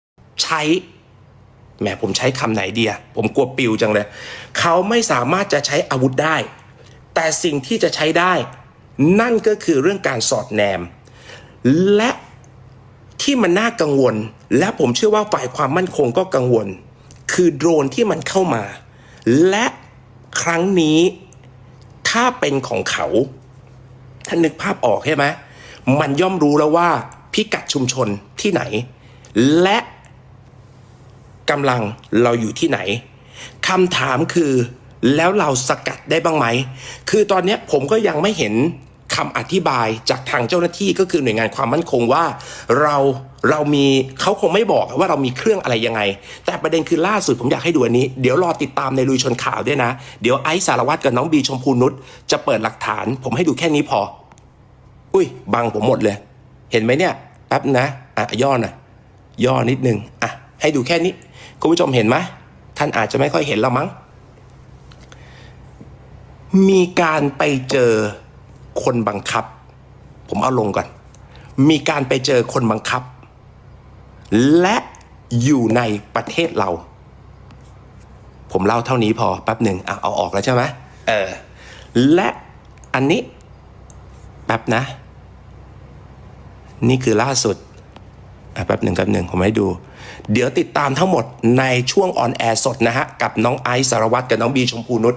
ำใช้แหมผมใช้คำไหนดีอะผมกลัวปิวจังเลย เขาไม่สามารถจะใช้อาวุธได้ แต่สิ่งที่จะใช้ได้ นั่นก็คือเรื่องการสอดแนม และที่มันน่ากังวล และผมเชื่อว่าฝ่ายความมั่นคงก็กังวล คือโดรนที่มันเข้ามา และครั้งนี้ถ้าเป็นของเขาท่านนึกภาพออกใช่ไหมมันย่อมรู้แล้วว่าพิกัดชุมชนที่ไหน และกำลังเราอยู่ที่ไหนคำถามคือแล้วเราสกัดได้บ้างไหม คือตอนนี้ผมก็ยังไม่เห็นคำอธิบายจากทางเจ้าหน้าที่ก็คือหน่วยงานความมั่นคงว่าเราเรามีเขาคงไม่บอกว่าเรามีเครื่องอะไรยังไง แต่ประเด็นคือล่าสุดผมอยากให้ดูอันนี้ เดี๋ยวรอติดตามในลุยชนข่าวด้วยนะ เดี๋ยวไอซ์สารวัตรกับน้องบีชมพูนุชจะเปิดหลักฐาน ผมให้ดูแค่นี้พอ อุ้ยบังผมหมดเลย เห็นไหมเนี่ยแป๊บนะอะย่อหน่อย ย่อนิดนึงอะให้ดูแค่นี้ คุณผู้ชมเห็นไหมท่านอาจจะไม่ค่อยเห็นแล้วมั้ง มีการไปเจอคนบังคับ ผมเอาลงก่อน มีการไปเจอคนบังคับ และอยู่ในประเทศเรา ผมเล่าเท่านี้พอแป๊บหนึ่งอะเอาออกแล้วใช่ไหมเออ และอันนี้แป๊บนะ นี่คือล่าสุด แป๊บหนึ่งแป๊บหนึ่งผมให้ดู เดี๋ยวติดตามทั้งหมดในช่วงออนแอร์สดนะฮะ กับน้องไอซ์สารวัตรกับน้องบีชมพูนุช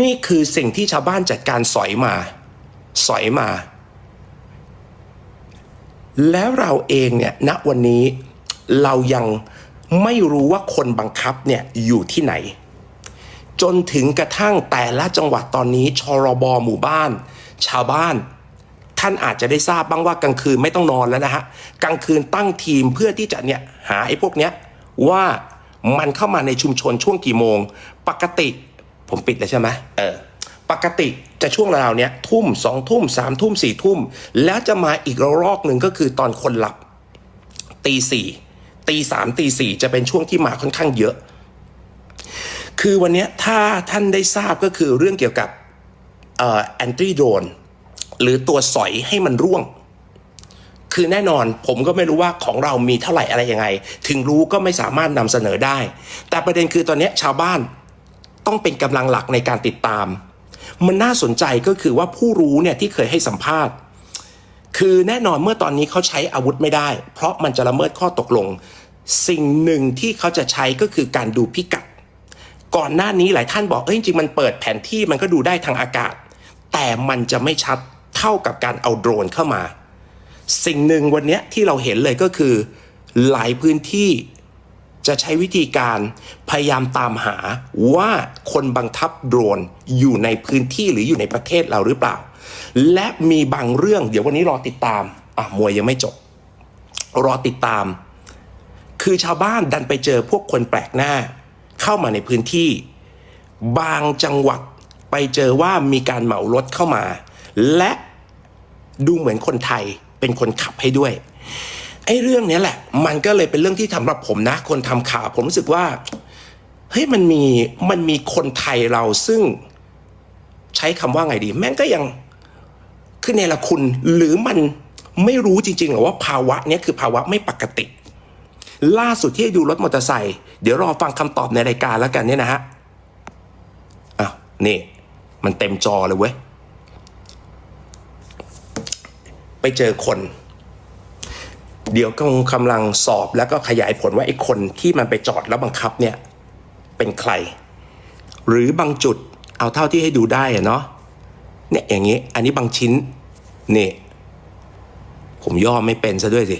นี่คือสิ่งที่ชาวบ้านจัดการสอยมา สอยมา แล้วเราเองเนี่ยณวันนี้เรายังไม่รู้ว่าคนบังคับเนี่ยอยู่ที่ไหน จนถึงกระทั่งแต่ละจังหวัดตอนนี้ชรบหมู่บ้าน ชาวบ้าน ท่านอาจจะได้ทราบบ้างว่ากลางคืนไม่ต้องนอนแล้วนะฮะกลางคืนตั้งทีมเพื่อที่จะเนี่ยหาไอ้พวกเนี้ยว่ามันเข้ามาในชุมชนช่วงกี่โมง ปกติผมปิดแล้วใช่ไหมเออปกติจะช่วงราวเนี้ยทุ่มสองทุ่มสามทุ่มสี่ทุ่ม แล้วจะมาอีกระลอกหนึ่งก็คือตอนคนหลับตีสี่ตีสามตีสี่จะเป็นช่วงที่มาค่อนข้างเยอะ คือวันนี้ถ้าท่านได้ทราบก็คือเรื่องเกี่ยวกับเอ่อแอนตี้โดน หรือตัวสอยให้มันร่วง คือแน่นอนผมก็ไม่รู้ว่าของเรามีเท่าไหร่อะไรยังไง ถึงรู้ก็ไม่สามารถนำเสนอได้ แต่ประเด็นคือตอนนี้ชาวบ้านต้องเป็นกำลังหลักในการติดตาม มันน่าสนใจก็คือว่าผู้รู้เนี่ยที่เคยให้สัมภาษณ์ คือแน่นอนเมื่อตอนนี้เขาใช้อาวุธไม่ได้ เพราะมันจะละเมิดข้อตกลง สิ่งหนึ่งที่เขาจะใช้ก็คือการดูพิกัดก่อนหน้านี้หลายท่านบอก เอ้ยจริงมันเปิดแผนที่มันก็ดูได้ทางอากาศ แต่มันจะไม่ชัด เท่ากับการเอาโดรนเข้ามา สิ่งหนึ่งวันนี้ที่เราเห็นเลยก็คือ หลายพื้นที่จะใช้วิธีการพยายามตามหาว่าคนบังคับโดรนอยู่ในพื้นที่หรืออยู่ในประเทศเราหรือเปล่า และมีบางเรื่องเดี๋ยววันนี้รอติดตาม อะมวยยังไม่จบ รอติดตาม คือชาวบ้านดันไปเจอพวกคนแปลกหน้า เข้ามาในพื้นที่ บางจังหวัดไปเจอว่ามีการเหมารถเข้ามา และ ดูเหมือนคนไทยเป็นคนขับให้ด้วยไอ้เรื่องนี้แหละ มันก็เลยเป็นเรื่องที่สำหรับผมนะ คนทำข่าวผมรู้สึกว่าเฮ้ยมันมีมันมีคนไทยเราซึ่งใช้คำว่าไงดี แม่งก็ยังคือเนรคุณหรือมันไม่รู้จริงๆหรอว่าภาวะนี้คือภาวะไม่ปกติ ล่าสุดที่ดูรถมอเตอร์ไซค์เดี๋ยวรอฟังคำตอบในรายการแล้วกันเนี่ยนะฮะอ้าวนี่ มันเต็มจอเลยเว้ย ไปเจอคน เดี๋ยวกำกำลังสอบแล้วก็ขยายผลว่าไอ้คนที่มันไปจอดแล้วบังคับเนี่ยเป็นใคร หรือบางจุดเอาเท่าที่ให้ดูได้อะเนาะเนี่ยอย่างนี้ อันนี้บางชิ้นนี่ผมย่อไม่เป็นซะด้วยสิ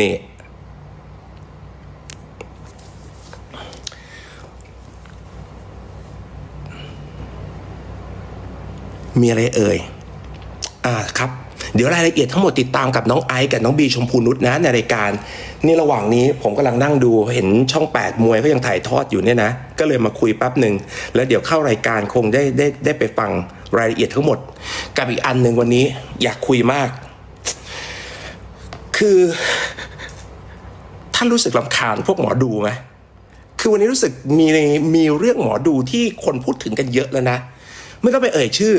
นี่มีอะไรเอ่ย อ่าครับ เดี๋ยวรายละเอียดทั้งหมดติดตามกับน้องไอซ์กับน้องบีชมพูนุชนะในรายการ นี่ระหว่างนี้ผมกำลังนั่งดูเห็นช่อง 8 มวยเขายังถ่ายทอดอยู่เนี่ยนะ ก็เลยมาคุยแป๊บหนึ่งแล้วเดี๋ยวเข้ารายการคงได้ได้ได้ไปฟังรายละเอียดทั้งหมด กับอีกอันหนึ่งวันนี้อยากคุยมาก คือท่านรู้สึกลำคาญพวกหมอดูไหมคือวันนี้รู้สึกมีมีเรื่องหมอดูที่คนพูดถึงกันเยอะแล้วนะ ไม่ต้องไปเอ่ยชื่อ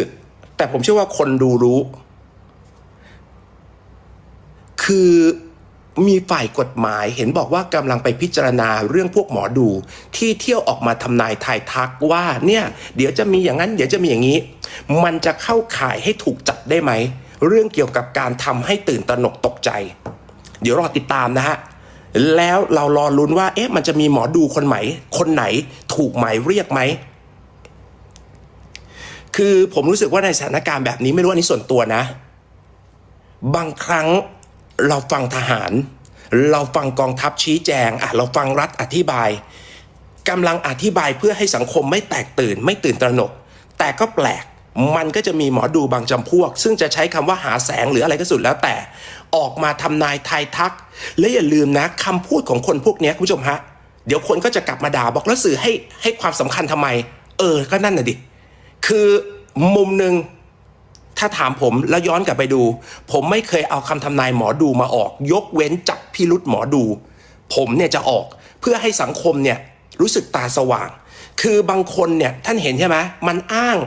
แต่ผมเชื่อว่าคนดูรู้ คือมีฝ่ายกฎหมายเห็นบอกว่ากำลังไปพิจารณาเรื่องพวกหมอดู ที่เที่ยวออกมาทำนายทายทักว่าเนี่ยเดี๋ยวจะมีอย่างนั้น เดี๋ยวจะมีอย่างนี้ มันจะเข้าข่ายให้ถูกจับได้ไหม เรื่องเกี่ยวกับการทำให้ตื่นตระหนกตกใจ เดี๋ยวรอติดตามนะฮะ แล้วเรารอลุ้นว่าเอ๊ะมันจะมีหมอดูคนไหนคนไหนถูกหมายเรียกไหมคือผมรู้สึกว่าในสถานการณ์แบบนี้ไม่รู้อันนี้ส่วนตัวนะ บางครั้ง เราฟังทหาร เราฟังกองทัพชี้แจงอะเราฟังรัฐอธิบายกำลังอธิบายเพื่อให้สังคมไม่แตกตื่น ไม่ตื่นตระหนก แต่ก็แปลกมันก็จะมีหมอดูบางจำพวก ซึ่งจะใช้คำว่าหาแสงหรืออะไรก็สุดแล้วแต่ ออกมาทำนายทายทัก และอย่าลืมนะคำพูดของคนพวกนี้คุณผู้ชมฮะเดี๋ยวคนก็จะกลับมาด่าบอกแล้วสื่อให้ให้ความสำคัญทำไม เออก็นั่นน่ะดิคือมุมหนึ่ง ถ้าถามผมแล้วย้อนกลับไปดู ผมไม่เคยเอาคำทำนายหมอดูมาออก ยกเว้นจับพิรุษหมอดู ผมเนี่ยจะออกเพื่อให้สังคมเนี่ยรู้สึกตาสว่าง คือบางคนเนี่ยท่านเห็นใช่ไหมมันอ้าง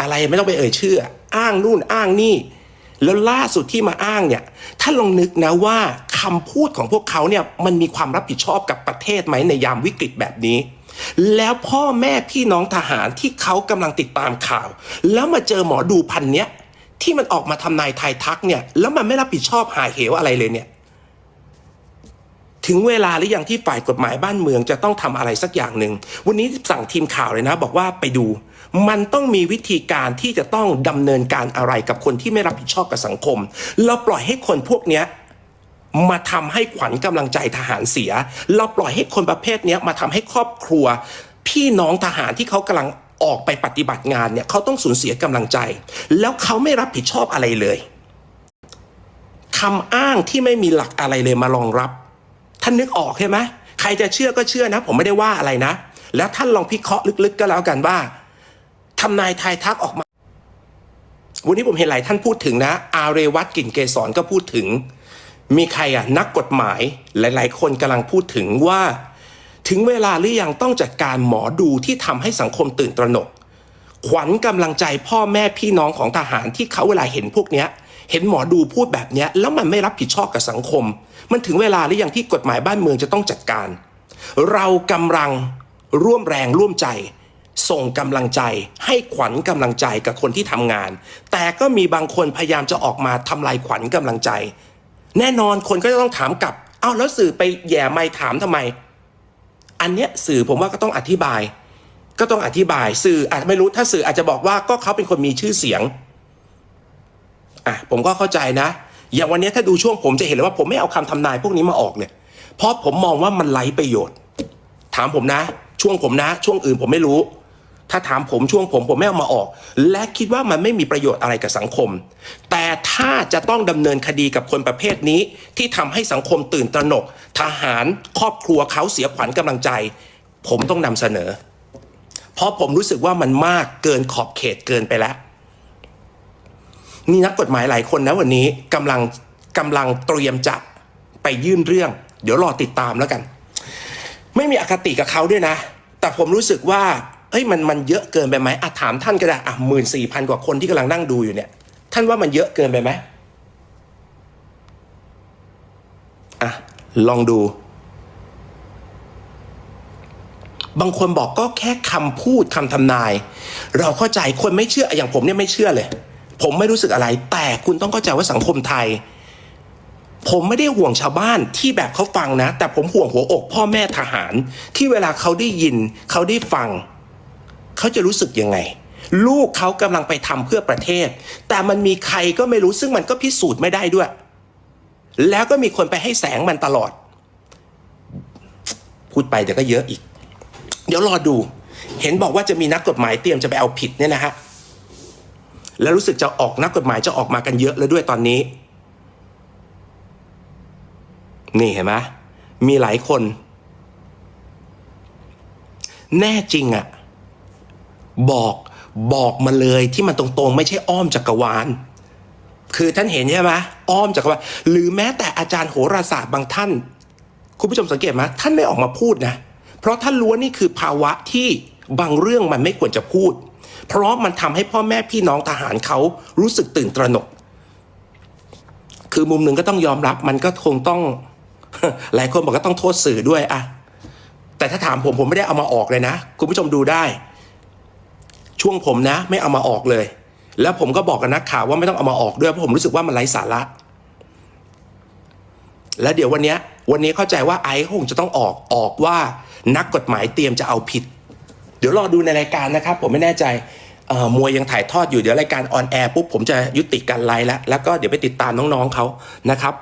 อะไรไม่ต้องไปเอ่ยชื่อ อ้างนู่นอ้างนี่ แล้วล่าสุดที่มาอ้างเนี่ยท่านลองนึกนะว่าคำพูดของพวกเขาเนี่ยมันมีความรับผิดชอบกับประเทศไหมในยามวิกฤตแบบนี้ แล้วพ่อแม่พี่น้องทหารที่เขากำลังติดตามข่าว แล้วมาเจอหมอดูพันเนี้ยที่มันออกมาทำนายทายทักเนี่ย แล้วมันไม่รับผิดชอบหาเหวอะไรเลยเนี่ย ถึงเวลาหรือยังที่ฝ่ายกฎหมายบ้านเมืองจะต้องทำอะไรสักอย่างหนึ่ง วันนี้สั่งทีมข่าวเลยนะ บอกว่าไปดู มันต้องมีวิธีการที่จะต้องดำเนินการอะไรกับคนที่ไม่รับผิดชอบกับสังคม เราปล่อยให้คนพวกเนี้ย มาทำให้ขวัญกำลังใจทหารเสีย เราปล่อยให้คนประเภทนี้มาทำให้ครอบครัว พี่น้องทหารที่เขากำลังออกไปปฏิบัติงานเนี่ยเขาต้องสูญเสียกำลังใจ แล้วเขาไม่รับผิดชอบอะไรเลยคำอ้างที่ไม่มีหลักอะไรเลยมารองรับ ท่านนึกออกใช่ไหมใครจะเชื่อก็เชื่อนะ ผมไม่ได้ว่าอะไรนะ แล้วท่านลองพิเคราะห์ลึกๆก็แล้วกันว่าทำนายทายทักออกมา วันนี้ผมเห็นหลายท่านพูดถึงนะ อาเรวัตกลิ่นเกษรก็พูดถึง มีใครอะนักกฎหมายหลาย ๆ คนกำลังพูดถึงว่า ถึงเวลาหรือยังต้องจัดการหมอดูที่ทำให้สังคมตื่นตระหนก ขวัญกำลังใจพ่อแม่พี่น้องของทหารที่เขาเวลาเห็นพวกเนี้ย เห็นหมอดูพูดแบบเนี้ย แล้วมันไม่รับผิดชอบกับสังคม มันถึงเวลาหรือยังที่กฎหมายบ้านเมืองจะต้องจัดการ เรากำลังร่วมแรงร่วมใจส่งกำลังใจให้ขวัญกำลังใจกับคนที่ทำงาน แต่ก็มีบางคนพยายามจะออกมาทำลายขวัญกำลังใจ แน่นอนคนก็จะต้องถามกลับ เอ้าแล้วสื่อไปแย่ไม่ถามทำไม อันเนี้ยสื่อผมว่าก็ต้องอธิบาย ก็ต้องอธิบายสื่ออาจจะไม่รู้ถ้าสื่ออาจจะบอกว่าก็เขาเป็นคนมีชื่อเสียงอะผมก็เข้าใจนะ อย่างวันนี้ถ้าดูช่วงผมจะเห็นเลยว่าผมไม่เอาคำทำนายพวกนี้มาออกเนี่ย เพราะผมมองว่ามันไร้ประโยชน์ ถามผมนะ ช่วงผมนะ ช่วงอื่นผมไม่รู้ ถ้าถามผมช่วงผมผมไม่เอามาออก และคิดว่ามันไม่มีประโยชน์อะไรกับสังคม แต่ถ้าจะต้องดำเนินคดีกับคนประเภทนี้ ที่ทำให้สังคมตื่นตระหนก ทหารครอบครัวเขาเสียขวัญกำลังใจ ผมต้องนำเสนอ เพราะผมรู้สึกว่ามันมากเกินขอบเขตเกินไปแล้วมีนักกฎหมายหลายคนนะวันนี้กำลังกำลังเตรียมจะไปยื่นเรื่อง เดี๋ยวรอติดตามแล้วกัน ไม่มีอคติกับเขาด้วยนะ แต่ผมรู้สึกว่า เฮ้ยมันมันเยอะเกินไปไหมอะถามท่านก็ได้อะหมื่นสี่พันกว่าคนที่กำลังนั่งดูอยู่เนี่ย ท่านว่ามันเยอะเกินไปไหมอะลองดู บางคนบอกก็แค่คำพูดคำทำนาย เราเข้าใจคนไม่เชื่ออย่างผมเนี่ยไม่เชื่อเลย ผมไม่รู้สึกอะไร แต่คุณต้องเข้าใจว่าสังคมไทย ผมไม่ได้ห่วงชาวบ้านที่แบบเขาฟังนะ แต่ผมห่วงหัวอกพ่อแม่ทหาร ที่เวลาเขาได้ยินเขาได้ฟัง เขาจะรู้สึกยังไง ลูกเขากำลังไปทำเพื่อประเทศ แต่มันมีใครก็ไม่รู้ซึ่งมันก็พิสูจน์ไม่ได้ด้วย แล้วก็มีคนไปให้แสงมันตลอด พูดไปเดี๋ยวก็เยอะอีก เดี๋ยวรอดู เห็นบอกว่าจะมีนักกฎหมายเตรียมจะไปเอาผิดเนี่ยนะฮะแล้วรู้สึกจะออกนักกฎหมายจะออกมากันเยอะแล้วด้วยตอนนี้ นี่เห็นไหมมีหลายคน แน่จริงอะ บอกบอกมาเลยที่มันตรงๆ ไม่ใช่อ้อมจักรวาล คือท่านเห็นใช่ไหมอ้อมจักรวาลหรือแม้แต่อาจารย์โหราศาสตร์บางท่าน คุณผู้ชมสังเกตไหมท่านไม่ออกมาพูดนะ เพราะท่านรู้ว่านี่คือภาวะที่บางเรื่องมันไม่ควรจะพูด เพราะมันทำให้พ่อแม่พี่น้องทหารเขารู้สึกตื่นตระหนก คือมุมหนึ่งก็ต้องยอมรับมันก็คงต้อง หลายคนบอกก็ต้องโทษสื่อด้วยอะแต่ถ้าถามผมผมไม่ได้เอามาออกเลยนะ คุณผู้ชมดูได้ ช่วงผมนะไม่เอามาออกเลย แล้วผมก็บอกกับนักข่าวว่าไม่ต้องเอามาออกด้วยเพราะผมรู้สึกว่ามันไร้สาระ แล้วเดี๋ยววันนี้วันนี้เข้าใจว่าไอซ์คงจะต้องออกออกว่านักกฎหมายเตรียมจะเอาผิด เดี๋ยวรอดูในรายการนะครับ ผมไม่แน่ใจมวยยังถ่ายทอดอยู่เดี๋ยวรายการออนแอร์ปุ๊บผมจะยุติการไลฟ์แล้วแล้วก็เดี๋ยวไปติดตามน้องๆเขานะครับ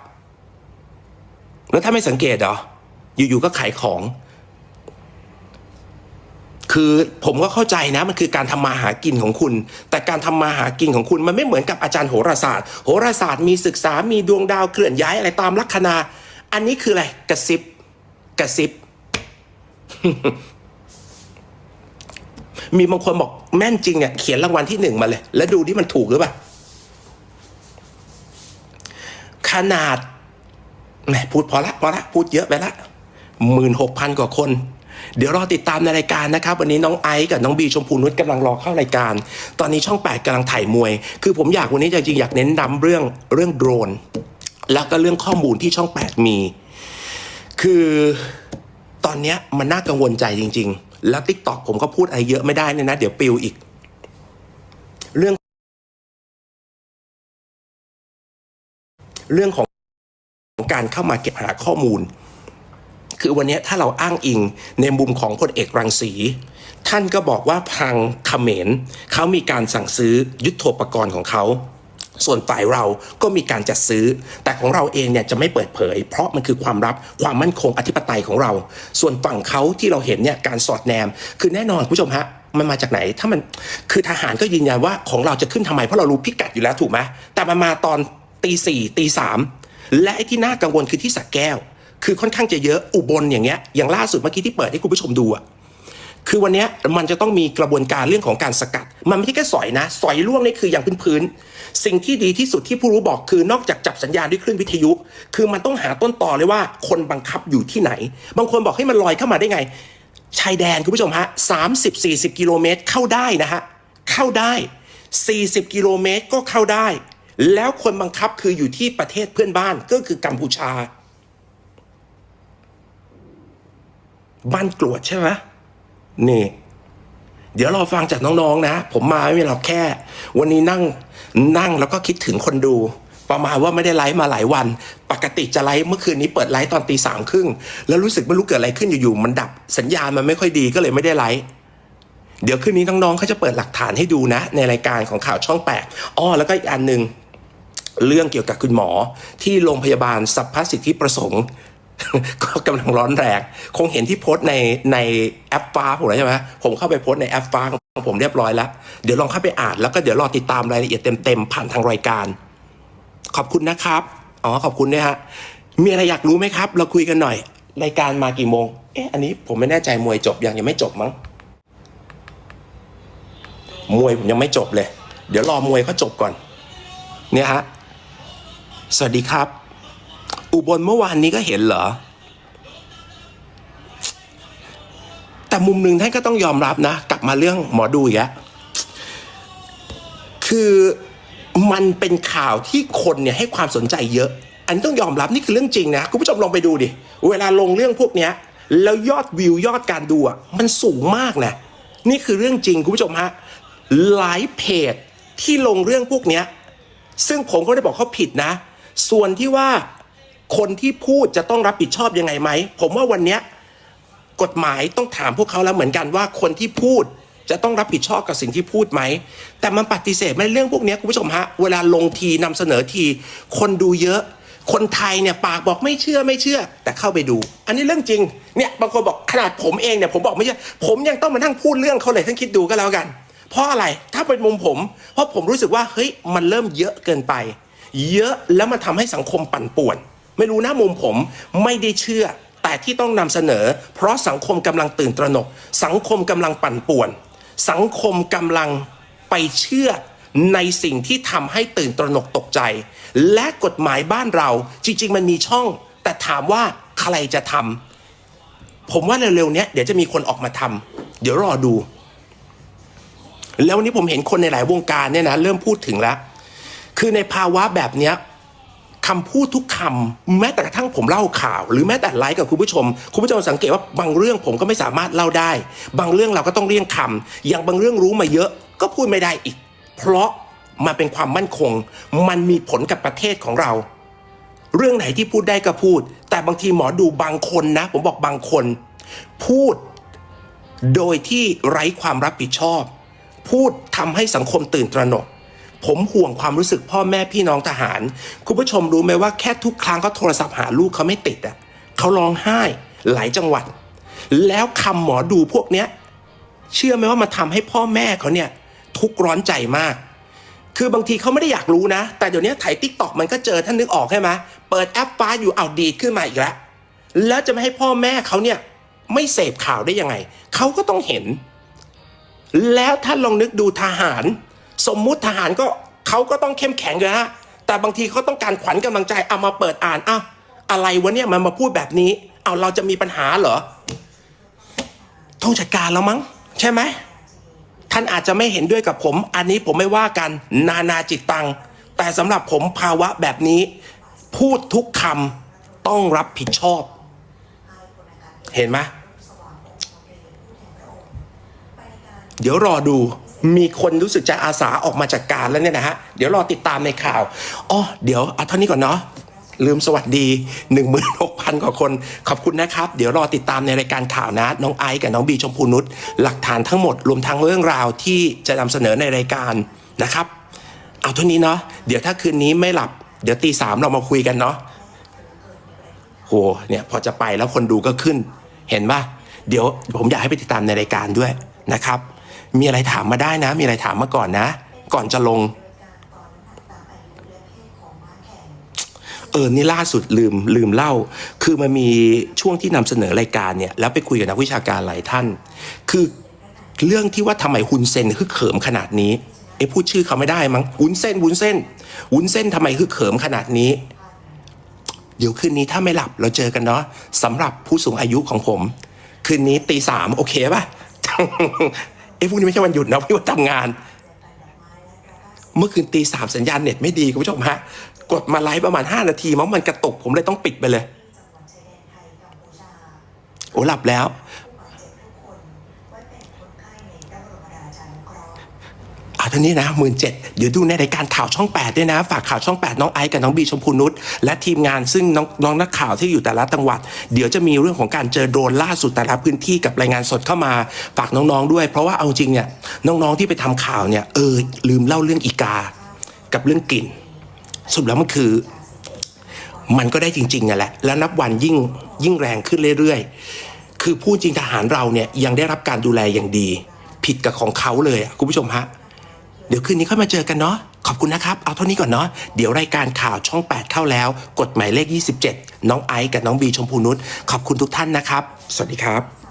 แล้วถ้าไม่สังเกตเหรออยู่ๆก็ขายของ คือผมก็เข้าใจนะมันคือการทำมาหากินของคุณ แต่การทำมาหากินของคุณมันไม่เหมือนกับอาจารย์โหราศาสตร์โหราศาสตร์มีศึกษามีดวงดาวเคลื่อนย้ายอะไรตามลัคนา อันนี้คืออะไรกระซิบกระซิบ มีบางคนบอกแม่นจริงเนี่ยเขียนรางวัลที่หนึ่งมาเลย แล้วดูที่มันถูกหรือเปล่าขนาดแหมพูดพอละพอละพูดเยอะไปละหมื่นหกพันกว่าคน เดี๋ยวรอติดตามในรายการนะครับ วันนี้น้องไอซ์กับน้องบีชมพูนุชกำลังรอเข้ารายการ ตอนนี้ช่องแปดกำลังถ่ายมวย คือผมอยากวันนี้จริงๆอยากเน้นนำเรื่องเรื่องโดรน แล้วก็เรื่องข้อมูลที่ช่องแปดมี คือตอนนี้มันน่ากังวลใจจริง ๆ แล้วทิกตอกผมก็พูดอะไรเยอะไม่ได้เนี่ยนะ เดี๋ยวปิวอีก เรื่อง เรื่องของการเข้ามาเก็บหาข้อมูล คือวันนี้ถ้าเราอ้างอิงในมุมของพลเอกรังสี ท่านก็บอกว่าทางเขมรเขามีการสั่งซื้อยุทโธปกรณ์ของเขาส่วนฝ่ายเราก็มีการจัดซื้อ แต่ของเราเองเนี่ยจะไม่เปิดเผย เพราะมันคือความลับความมั่นคงอธิปไตยของเรา ส่วนฝั่งเขาที่เราเห็นเนี่ยการสอดแนม คือแน่นอนคุณผู้ชมฮะมันมาจากไหน ถ้ามันคือทหารก็ยืนยันว่าของเราจะขึ้นทำไมเพราะเรารู้พิกัดอยู่แล้วถูกไหมแต่มันมาตอนตีสี่ตีสามและไอ้ที่น่ากังวลคือที่สักแก้ว คือค่อนข้างจะเยอะอุบลอย่างเงี้ยอย่างล่าสุดเมื่อกี้ที่เปิดให้คุณผู้ชมดูอะคือวันนี้มันจะต้องมีกระบวนการเรื่องของการสกัด มันไม่ใช่แค่สอยนะ สอยล่วงนี่คืออย่างพื้นๆสิ่งที่ดีที่สุดที่ผู้รู้บอกคือนอกจากจับสัญญาณด้วยคลื่นวิทยุ คือมันต้องหาต้นต่อเลยว่าคนบังคับอยู่ที่ไหน บางคนบอกให้มันลอยเข้ามาได้ไง ชายแดนคุณผู้ชมฮะสามสิบสี่สิบกิโลเมตรเข้าได้นะฮะเข้าได้ 40 กิโลเมตรก็เข้าได้ แล้วคนบังคับคืออยู่ที่ประเทศเพื่อนบ้านก็คือกัมพูชา บ้านกรวดใช่ไหมนี่ เดี๋ยวเราฟังจากน้องๆนะ ผมมาไม่เป็นหรอกแค่ วันนี้นั่งนั่งแล้วก็คิดถึงคนดู ประมาณว่าไม่ได้ไลฟ์มาหลายวัน ปกติจะไลฟ์เมื่อคืนนี้เปิดไลฟ์ตอนตีสามครึ่งแล้วรู้สึกไม่รู้เกิดอะไรขึ้นอยู่ๆมันดับสัญญาณมันไม่ค่อยดีก็เลยไม่ได้ไลฟ์เดี๋ยวคืนนี้น้องๆเขาจะเปิดหลักฐานให้ดูนะ ในรายการของข่าวช่องแปดอ้อแล้วก็อีกอันหนึ่งเรื่องเกี่ยวกับคุณหมอที่โรงพยาบาลสัพพสิทธิประสงค์ ก็กำลังร้อนแรงคงเห็นที่โพสต์ในในแอปฟ้าผมแล้วใช่ไหมผมเข้าไปโพสต์ในแอปฟ้าของผมเรียบร้อยแล้ว เดี๋ยวลองเข้าไปอ่านแล้วก็เดี๋ยวรอติดตามรายละเอียดเต็มๆผ่านทางรายการ ขอบคุณนะครับ อ๋อขอบคุณเนี่ยฮะ มีอะไรอยากรู้ไหมครับ เราคุยกันหน่อย รายการมากี่โมง เอ๊ะอันนี้ผมไม่แน่ใจมวยจบยังยังไม่จบมั้ง มวยผมยังไม่จบเลย เดี๋ยวรอมวยเขาจบก่อน เนี่ยฮะ สวัสดีครับ อุบลเมื่อวานนี้ก็เห็นเหรอ แต่มุมหนึ่งท่านก็ต้องยอมรับนะ กลับมาเรื่องหมอดูอีกแล้วคือมันเป็นข่าวที่คนเนี่ยให้ความสนใจเยอะ อันนี้ต้องยอมรับนี่คือเรื่องจริงนะคุณผู้ชมลองไปดูดิ เวลาลงเรื่องพวกเนี้ย แล้วยอดวิวยอดการดูอะมันสูงมากนะนี่คือเรื่องจริงคุณผู้ชมฮะหลายเพจที่ลงเรื่องพวกเนี้ยซึ่งผมก็ได้บอกเขาผิดนะ ส่วนที่ว่า คนที่พูดจะต้องรับผิดชอบยังไงไหม ผมว่าวันนี้กฎหมายต้องถามพวกเขาแล้วเหมือนกันว่าคนที่พูดจะต้องรับผิดชอบกับสิ่งที่พูดไหม แต่มันปฏิเสธไม่เรื่องพวกนี้คุณผู้ชมฮะ เวลาลงทีนำเสนอที คนดูเยอะ คนไทยเนี่ยปากบอกไม่เชื่อไม่เชื่อ แต่เข้าไปดู อันนี้เรื่องจริง เนี่ยบางคนบอกขนาดผมเองเนี่ยผมบอกไม่เชื่อ ผมยังต้องมานั่งพูดเรื่องเขาเลยท่านคิดดูก็แล้วกัน เพราะอะไร ถ้าเป็นมุมผม เพราะผมรู้สึกว่าเฮ้ยมันเริ่มเยอะเกินไป เยอะแล้วมันทำให้สังคมปั่นป่วน ไม่รู้นะมุมผมไม่ได้เชื่อ แต่ที่ต้องนำเสนอ เพราะสังคมกำลังตื่นตระหนก สังคมกำลังปั่นป่วน สังคมกำลังไปเชื่อในสิ่งที่ทำให้ตื่นตระหนกตกใจ และกฎหมายบ้านเราจริง ๆ มันมีช่อง แต่ถามว่าใครจะทำผมว่าเร็วๆเนี้ยเดี๋ยวจะมีคนออกมาทำเดี๋ยวรอดู แล้ววันนี้ผมเห็นคนในหลายวงการเนี่ยนะเริ่มพูดถึงแล้ว คือในภาวะแบบเนี้ย คำพูดทุกคำแม้แต่กระทั่งผมเล่าข่าว หรือแม้แต่ไลฟ์กับคุณผู้ชม คุณผู้ชมสังเกตว่าบางเรื่องผมก็ไม่สามารถเล่าได้ บางเรื่องเราก็ต้องเลี่ยงคำอย่างบางเรื่องรู้มาเยอะก็พูดไม่ได้อีก เพราะมันเป็นความมั่นคง มันมีผลกับประเทศของเรา เรื่องไหนที่พูดได้ก็พูด แต่บางทีหมอดูบางคนนะ ผมบอกบางคน พูดโดยที่ไร้ความรับผิดชอบ พูดทำให้สังคมตื่นตระหนก ผมห่วงความรู้สึกพ่อแม่พี่น้องทหาร คุณผู้ชมรู้ไหมว่าแค่ทุกครั้งเขาโทรศัพท์หาลูกเขาไม่ติดอะเขาร้องไห้หลายจังหวัด แล้วคำหมอดูพวกเนี้ยเชื่อไหมว่ามันทำให้พ่อแม่เขาเนี่ยทุกขร้อนใจมาก คือบางทีเขาไม่ได้อยากรู้นะ แต่เดี๋ยวนี้ถ่ายติ๊กต็อกมันก็เจอท่านนึกออกใช่ไหมเปิดแอปฟ้าอยู่เอาดีขึ้นมาอีกแล้วแล้วจะไม่ให้พ่อแม่เขาเนี่ยไม่เสพข่าวได้ยังไง เขาก็ต้องเห็น แล้วท่านลองนึกดูทหาร สมมุติทหารก็เขาก็ต้องเข้มแข็งเลยฮะแต่บางทีเขาต้องการขวัญกำลังใจเอามาเปิดอ่านอ้าวอะไรวะเนี่ยมันมาพูดแบบนี้เอาเราจะมีปัญหาเหรอต้องจัดการแล้วมั้ง ใช่ไหมท่านอาจจะไม่เห็นด้วยกับผม อันนี้ผมไม่ว่ากันนานาจิตตัง แต่สำหรับผมภาวะแบบนี้ พูดทุกคำต้องรับผิดชอบ เห็นไหมเดี๋ยวรอดู มีคนรู้สึกจะอาสาออกมาจัดการแล้วเนี่ยนะฮะ เดี๋ยวรอติดตามในข่าวอ๋อเดี๋ยวเอาเท่านี้ก่อนเนาะลืมสวัสดี 16,000 กว่าคน ขอบคุณนะครับ เดี๋ยวรอติดตามในรายการข่าวนะ น้องไอซ์กับน้องบีชมพูนุชหลักฐานทั้งหมดรวมทั้งเรื่องราวที่จะนำเสนอในรายการนะครับ เอาเท่านี้เนาะเดี๋ยวถ้าคืนนี้ไม่หลับ เดี๋ยวตีสามเรามาคุยกันเนาะโหเนี่ยพอจะไปแล้วคนดูก็ขึ้น เห็นปะเดี๋ยวผมอยากให้ไปติดตามในรายการด้วยนะครับ มีอะไรถามมาได้นะ มีอะไรถามมาก่อนนะ ก่อนจะลง เออ นี่ล่าสุดลืมลืมเล่า คือมันมีช่วงที่นำเสนอรายการเนี่ย แล้วไปคุยกับนักวิชาการหลายท่าน คือเรื่องที่ว่าทำไมฮุนเซนฮึกเขิมขนาดนี้ เอ้พูดชื่อเขาไม่ได้มั้งวุ้นเส้นวุ้นเส้นวุ้นเส้นทำไมฮึกเขิมขนาดนี้ เดี๋ยวคืนนี้ถ้าไม่หลับเราเจอกันเนาะสำหรับผู้สูงอายุของผม คืนนี้ตีสามโอเคป่ะ อ้พรุ่งนี้ไม่ใช่วันหยุดนะพี่ว่าทำงาน เมื่อคืนตีสามสัญญาณเน็ตไม่ดีคุณผู้ชมฮะ กดมาไลฟ์ประมาณ 5 นาทีมั้งมันกระตุกผมเลยต้องปิดไปเลย โอ้หลับแล้ว เอาเท่านี้นะหมื่นเจ็ดเดี๋ยวดูในรายการข่าวช่อง 8 ด้วยนะ ฝากข่าวช่อง 8 น้องไอซ์กับน้องบีชมพูนุชและทีมงานซึ่งน้องน้องนักข่าวที่อยู่แต่ละจังหวัด เดี๋ยวจะมีเรื่องของการเจอโดรนล่าสุดแต่ละพื้นที่กับรายงานสดเข้ามาฝากน้องๆด้วย เพราะว่าเอาจริงเนี่ยน้องๆที่ไปทำข่าวเนี่ยเออลืมเล่าเรื่องอีกา กับเรื่องกลิ่นสุดแล้วมันคือมันก็ได้จริงๆนั่นแหละ แล้วนับวันยิ่งยิ่งแรงขึ้นเรื่อยๆ คือพูดจริงทหารเราเนี่ยยังได้รับการดูแลอย่างดี ผิดกับของเขาเลยคุณผู้ชมฮะ เดี๋ยวคืนนี้ค่อยมาเจอกันเนาะ ขอบคุณนะครับ เอาเท่านี้ก่อนเนาะ เดี๋ยวรายการข่าวช่อง 8 เข้าแล้ว กฎหมายเลข 27 น้องไอซ์กับน้องบีชมพูนุช ขอบคุณทุกท่านนะครับ สวัสดีครับ